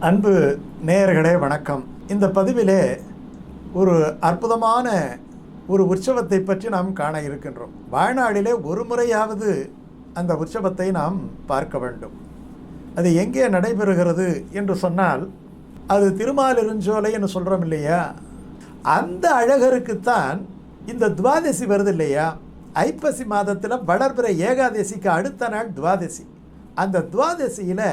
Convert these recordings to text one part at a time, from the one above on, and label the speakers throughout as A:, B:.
A: அன்பு நேயர்களே வணக்கம். இந்த பதிவிலே ஒரு அற்புதமான ஒரு உற்சவத்தை பற்றி நாம் காண இருக்கின்றோம். வாழ்நாளிலே ஒரு முறையாவது அந்த உற்சவத்தை நாம் பார்க்க வேண்டும். அது எங்கே நடைபெறுகிறது என்று சொன்னால் அது திருமாலிருஞ்சோலை என்று சொல்கிறோம் இல்லையா? அந்த அழகருக்குத்தான் இந்த துவாதசி வருது இல்லையா? ஐப்பசி மாதத்தில் வளர்பிற ஏகாதசிக்கு அடுத்த நாள் துவாதசி. அந்த துவாதசியில்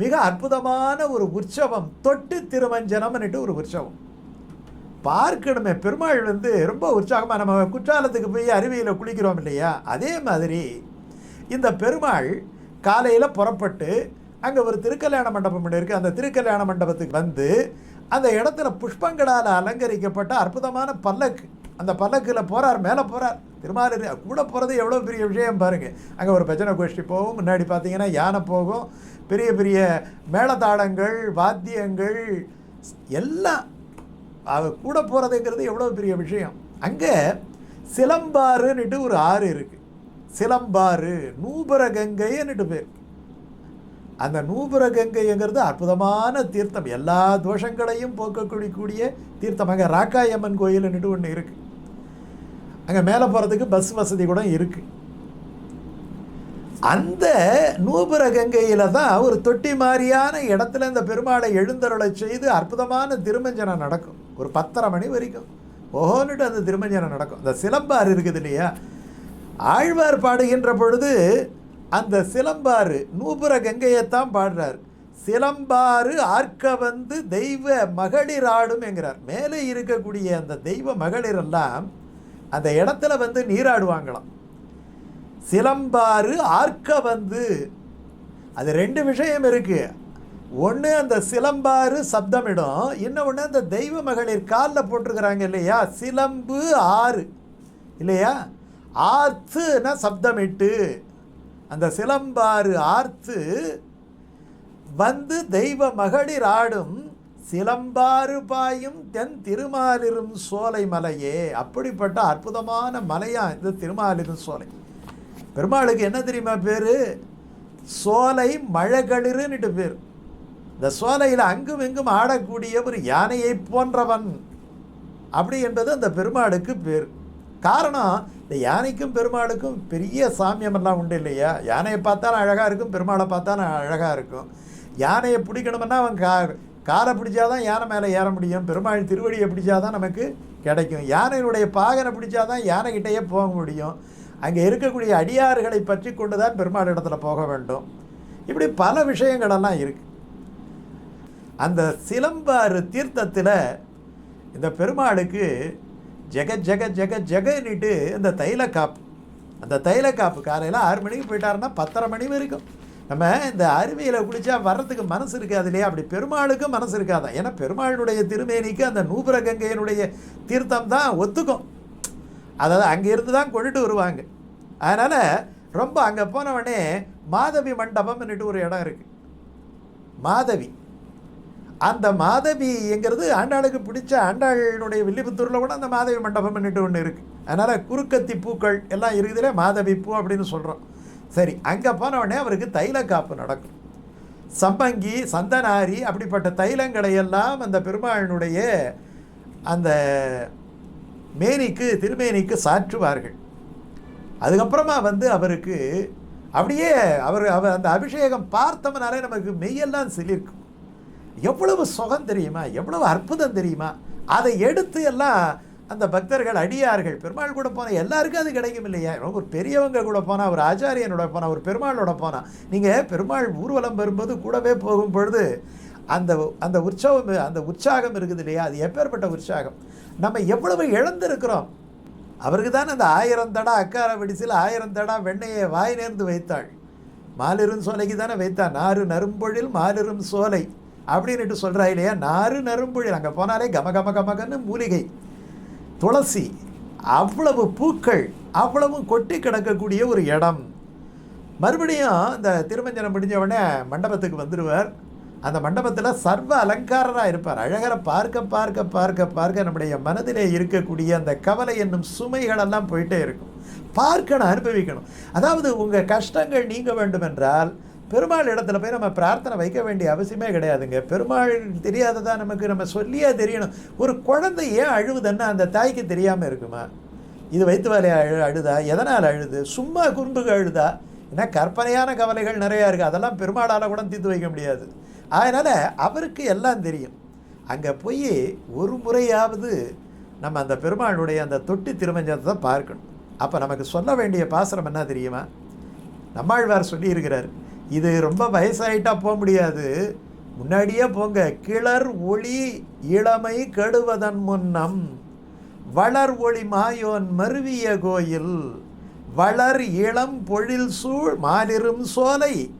A: மிக அற்புதமான ஒரு உற்சவம் தொட்டு திருமஞ்சனம்னுட்டு ஒரு உற்சவம். பார்க்கணுமே பெருமாள் வந்து ரொம்ப உற்சாகமாக நம்ம குற்றாலத்துக்கு போய் அருவியில் குளிக்கிறோம் இல்லையா? அதே மாதிரி இந்த பெருமாள் காலையில் புறப்பட்டு அங்கே ஒரு திருக்கல்யாண மண்டபம் ஒன்று இருக்குது அந்த திருக்கல்யாண மண்டபத்துக்கு வந்து அந்த இடத்துல புஷ்பங்களால் அலங்கரிக்கப்பட்ட அற்புதமான பல்லக்கு. அந்த பல்லக்கில் போகிறார் மேலே போகிறார் திருமாலிரு கூட போகிறது எவ்வளோ பெரிய விஷயம் பாருங்கள் அங்கே ஒரு பஜனை கோஷ்டி போகும். முன்னாடி பார்த்தீங்கன்னா யானை போகும். பெரிய பெரிய மேளதாளங்கள் வாத்தியங்கள் எல்லாம். அவ கூட போகிறதுங்கிறது எவ்வளோ பெரிய விஷயம். அங்கே சிலம்பாறுன்னுட்டு ஒரு ஆறு இருக்குது சிலம்பாறு நூபுர கங்கைன்னுட்டு பேர். அந்த நூபுர கங்கைங்கிறது அற்புதமான தீர்த்தம். எல்லா தோஷங்களையும் போக்கக்கூடிய கூடிய தீர்த்தம். அங்கே ராக்காயம்மன் கோயில்னுட்டு ஒன்று இருக்குது அங்கே மேலே போகிறதுக்கு பஸ் வசதி கூட இருக்குது அந்த நூபுர கங்கையில் தான் ஒரு தொட்டி மாதிரியான இடத்துல இந்த பெருமாளை எழுந்தருளை செய்து அற்புதமான திருமஞ்சனம் நடக்கும். ஒரு பத்தரை மணி வரைக்கும். ஓஹோன்னுட்டு அந்த திருமஞ்சனம் நடக்கும். அந்த சிலம்பாறு இருக்குது இல்லையா? ஆழ்வார் பாடுகின்ற பொழுது அந்த சிலம்பாறு நூபுர கங்கையைத்தான் பாடுறார். சிலம்பாறு ஆர்க்க வந்து தெய்வ மகளிர் ஆடும் என்கிறார். மேலே இருக்கக்கூடிய அந்த தெய்வ மகளிர் எல்லாம் அந்த இடத்துல வந்து நீராடுவாங்களாம். சிலம்பாறு ஆர்க்க வந்து அது ரெண்டு விஷயம் இருக்கு. ஒன்று அந்த சிலம்பாறு சப்தமிடும் இன்னொன்று அந்த தெய்வ மகளிர் காலில் போட்டிருக்கிறாங்க இல்லையா? சிலம்பு ஆறு. இல்லையா? ஆர்த்துனா சப்தமிட்டு. அந்த சிலம்பாறு ஆர்த்து வந்து தெய்வ மகளிர் ஆடும் சிலம்பாறு பாயும் தென் திருமாலிரும் சோலை மலையே. அப்படிப்பட்ட அற்புதமான மலையா இந்த திருமாலிரும் சோலை. பெருமாளுக்கு என்ன தெரியுமா பேர்? சோலை மழகளிருன்னுட்டு பேர். இந்த சோலையில் அங்கும் இங்கும் ஆடக்கூடிய ஒரு யானையை போன்றவன். அப்படி என்பது அந்த பெருமாளுக்கு பேர். காரணம் இந்த யானைக்கும் பெருமாளுக்கும் பெரிய சாமியமெல்லாம் உண்டு இல்லையா? யானையை பார்த்தாலும் அழகாக இருக்கும் பெருமாளை பார்த்தாலும் அழகாக இருக்கும். யானையை பிடிக்கணும்னா அவன் கா காலை பிடிச்சாதான் யானை மேலே ஏற முடியும். பெருமாள் திருவடியை பிடிச்சாதான் நமக்கு கிடைக்கும். யானையினுடைய பாகனை பிடிச்சாதான் யானைகிட்டேயே போக முடியும். அங்கே இருக்கக்கூடிய அடியாறுகளை பற்றி கொண்டு தான் பெருமாள் இடத்துல போக வேண்டும். இப்படி பல விஷயங்களெல்லாம் இருக்குது அந்த சிலம்பாறு தீர்த்தத்தில் இந்த பெருமாளுக்கு ஜெக ஜெக ஜெக ஜெகன்னுட்டு இந்த தைலக்காப்பு. அந்த தைலக்காப்பு காலையில் ஆறு மணிக்கு போயிட்டாருன்னா பத்தரை மணி வரைக்கும். நம்ம இந்த அருவியில் குளித்தா வர்றதுக்கு மனசு இருக்காது இல்லையா? அப்படி பெருமாளுக்கும் மனசு இருக்காதான் ஏன்னா பெருமாளுடைய திருமேனிக்கு அந்த நூபுர கங்கையினுடைய தீர்த்தம் தான் ஒத்துக்கும். அதாவது அங்கேருந்து தான் கொண்டுட்டு வருவாங்க. அதனால் ரொம்ப அங்கே போனவொடனே மாதவி மண்டபம்னுட்டு ஒரு இடம் இருக்குது மாதவி. அந்த மாதவிங்கிறது ஆண்டாளுக்கு பிடிச்ச ஆண்டாளினுடைய வில்லிபுத்தூரில் கூட அந்த மாதவி மண்டபம்னுட்டு ஒன்று இருக்குது அதனால் குறுக்கத்தி பூக்கள் எல்லாம் இருக்குதுல மாதவி பூ அப்படின்னு சொல்கிறோம் சரி அங்கே போனவுடனே அவருக்கு தைல காப்பு நடக்கும். சம்பங்கி சந்தனாரி அப்படிப்பட்ட தைலங்களை எல்லாம் அந்த பெருமாளினுடைய அந்த மேனிக்கு திருமேனிக்கு சாற்றுவார்கள். அதுக்கப்புறமா வந்து அவருக்கு அப்படியே அவர் அவர் அந்த அபிஷேகம் பார்த்தோம்னாலே நமக்கு மெய்யெல்லாம் சிலிர்க்கும். எவ்வளவு சுகம் தெரியுமா? எவ்வளவு அற்புதம் தெரியுமா? அதை எடுத்து எல்லாம் அந்த பக்தர்கள் அடியார்கள் பெருமாள் கூட போனால் எல்லாருக்கும் அது கிடைக்கும் இல்லையா? ஒரு பெரியவங்க கூட போனால் ஒரு ஆச்சாரியனோட போனால் ஒரு பெருமாளோட போனால் நீங்கள் பெருமாள் ஊர்வலம் வரும்போது கூடவே போகும் பொழுது அந்த அந்த உற்சவம் அந்த உற்சாகம் இருக்குது இல்லையா? அது எப்பேற்பட்ட உற்சாகம்? நம்ம எவ்வளவு இழந்திருக்கிறோம். அவருக்கு தான் அந்த ஆயிரம் தடா அக்கார வெடிசில் ஆயிரம் தடா வெண்ணையை வாய் நேர்ந்து வைத்தாள். மாலிரும் சோலைக்கு தானே வைத்தா நாறு நரும்பொழில் மாலிரும் சோலை. அப்படின்னுட்டு சொல்கிறா இல்லையா? நாறு நரும்பொழில். அங்கே போனாலே கம கம கமகன்னு மூலிகை. துளசி. அவ்வளவு பூக்கள் அவ்வளவும் கொட்டி கிடக்கக்கூடிய ஒரு இடம். மறுபடியும் இந்த திருமஞ்சனம் முடிஞ்ச உடனே மண்டபத்துக்கு வந்துடுவார் அந்த மண்டபத்தில் சர்வ அலங்காரராக இருப்பார். அழகரை பார்க்க பார்க்க பார்க்க பார்க்க நம்முடைய மனதிலே இருக்கக்கூடிய அந்த கவலை என்னும் சுமைகளெல்லாம் போயிட்டே இருக்கும். பார்க்கணும் அனுபவிக்கணும். அதாவது உங்கள் கஷ்டங்கள் நீங்க வேண்டுமென்றால் பெருமாள் இடத்துல போய் நம்ம பிரார்த்தனை வைக்க வேண்டிய அவசியமே கிடையாதுங்க. பெருமாள் தெரியாததா நமக்கு நம்ம சொல்லியே தெரியணும். ஒரு குழந்தை ஏன் அழுவுதுன்னா அந்த தாய்க்கு தெரியாமல் இருக்குமா? இது வைத்து வேலையை அழு அழுதா? எதனால் அழுது? சும்மா குறும்புக்கு அழுதா? ஏன்னா கற்பனையான கவலைகள் நிறையா இருக்குது அதெல்லாம் பெருமாளால் கூட தீர்த்து வைக்க முடியாது. அதனால் அவருக்கு எல்லாம் தெரியும். அங்கே போய் ஒரு முறையாவது நம்ம அந்த பெருமாளுடைய அந்த தொட்டி திருமஞ்சத்தை தான் பார்க்கணும். அப்போ நமக்கு சொல்ல வேண்டிய பாசனம் என்ன தெரியுமா? நம்மாழ்வார் சொல்லியிருக்கிறார். இது ரொம்ப வயசாயிட்டா போக முடியாது. முன்னாடியே போங்க. கிளர் ஒளி இளமை கெடுவதன் முன்னம். வளர் ஒளி மாயோன் மருவிய கோயில். வளர் இளம் பொழில் சூழ் மாலிரும் சோலை.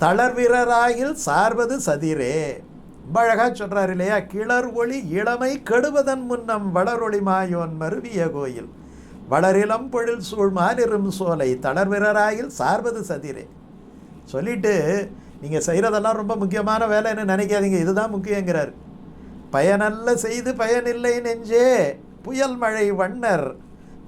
A: தளர்விரராயில் சார்வது சதிரே. ரொம்ப அழகா சொல்றாரு இல்லையா? கிளர் ஒளி இளமை கெடுவதன் முன்னம் வளர் ஒளி மாயோன் மருவிய கோயில். வளரிளம் பொழில் சூழ் மாலிரும் சோலை. தளர்விரராயில் சார்வது சதிரே. சொல்லிட்டு நீங்கள் செய்கிறதெல்லாம் ரொம்ப முக்கியமான வேலைன்னு நினைக்காதீங்க. இதுதான் முக்கியங்கிறார். பயனல்ல செய்து பயனில்லை நெஞ்சே புயல் மழை வண்ணர்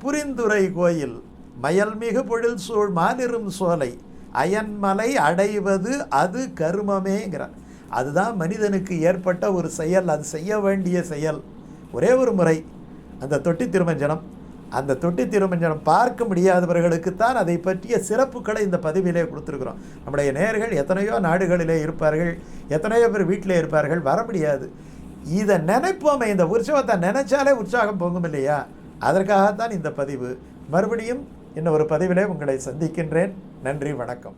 A: புரிந்துரை கோயில் மயல்மிகு பொழில் சூழ் மாலிரும் சோலை அயன்மலை அடைவது அது கருமமேங்கிறார். அதுதான் மனிதனுக்கு ஏற்பட்ட ஒரு செயல். அது செய்ய வேண்டிய செயல். ஒரே ஒரு முறை அந்த தொட்டி திருமஞ்சனம் அந்த தொட்டி திருமஞ்சனம் பார்க்க முடியாதவர்களுக்குத்தான் அதை பற்றிய சிறப்புகளை இந்த பதிவிலே கொடுத்துருக்குறோம். நம்முடைய நேயர்கள் எத்தனையோ நாடுகளிலே இருப்பார்கள் எத்தனையோ பேர் வீட்டிலே இருப்பார்கள் வர முடியாது. இதை நினைப்போமே இந்த உற்சவத்தை நினைச்சாலே உற்சாகம் போகும் இல்லையா? அதற்காகத்தான் இந்த பதிவு. மறுபடியும் இன்னும் ஒரு பதிவிலே உங்களை சந்திக்கின்றேன். நன்றி வணக்கம்.